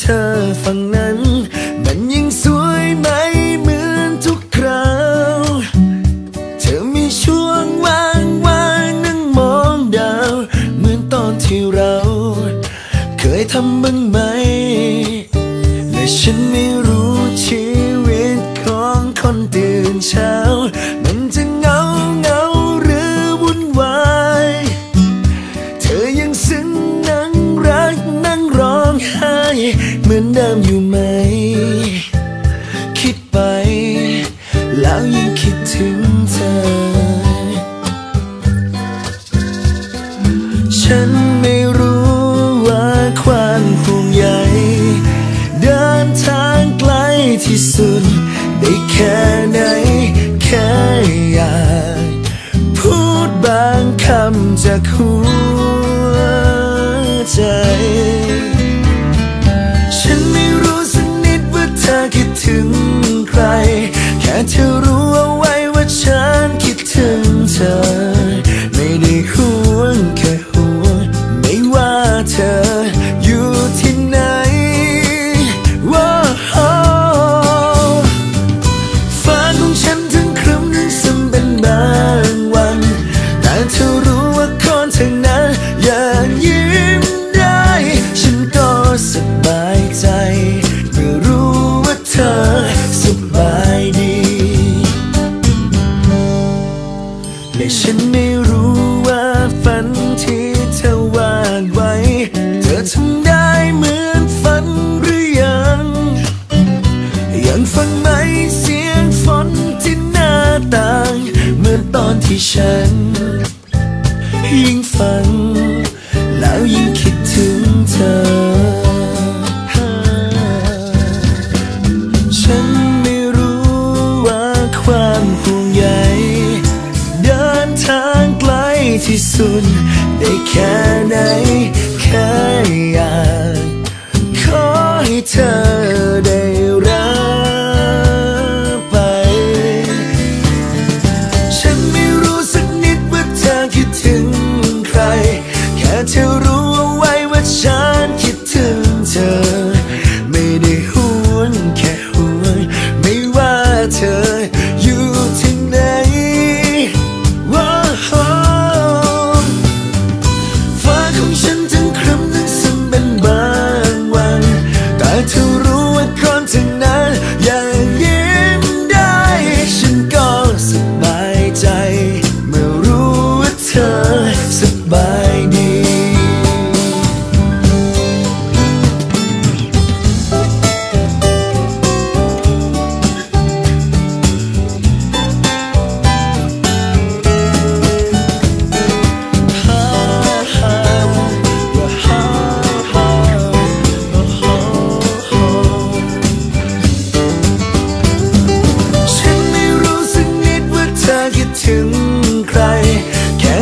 เธอฝั่งนั้น มันยังสวยไหมเหมือนทุกคราว เธอมีช่วงว่างว่างนั่งมองดาว เหมือนตอนที่เรา เคยทำบ้างไหม และฉันไม่รู้ชีวิตของคนตื่นเช้า มันจะเงาเงาหรือวุ่นวาย เธอยังซึ้ง เหมือนเดิมอยู่ไหม คิดไป แล้วยังคิดถึงเธอ ฉันไม่รู้ว่าความห่วงใยเดินทางไกลที่สุด ได้แค่ไหน แค่อยากพูดบางคำจากหัวใจ ถึงใคร แค่เธอรู้ และฉันไม่รู้ว่าฝันที่เธอวาดไว้ เธอทำได้เหมือนฝันหรือยัง ยังฟังไหมเสียงฝนที่หน้าต่าง เหมือนตอนที่ฉัน ยิ่งฟังแล้วยิ่งคิด soon.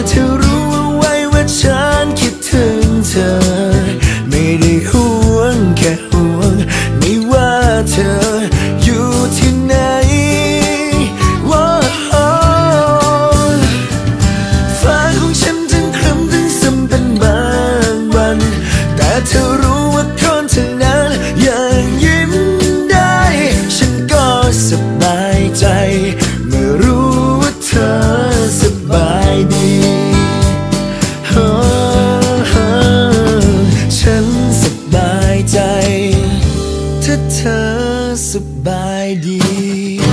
เธอรู้ายใจ ถ้าเธอสบายดี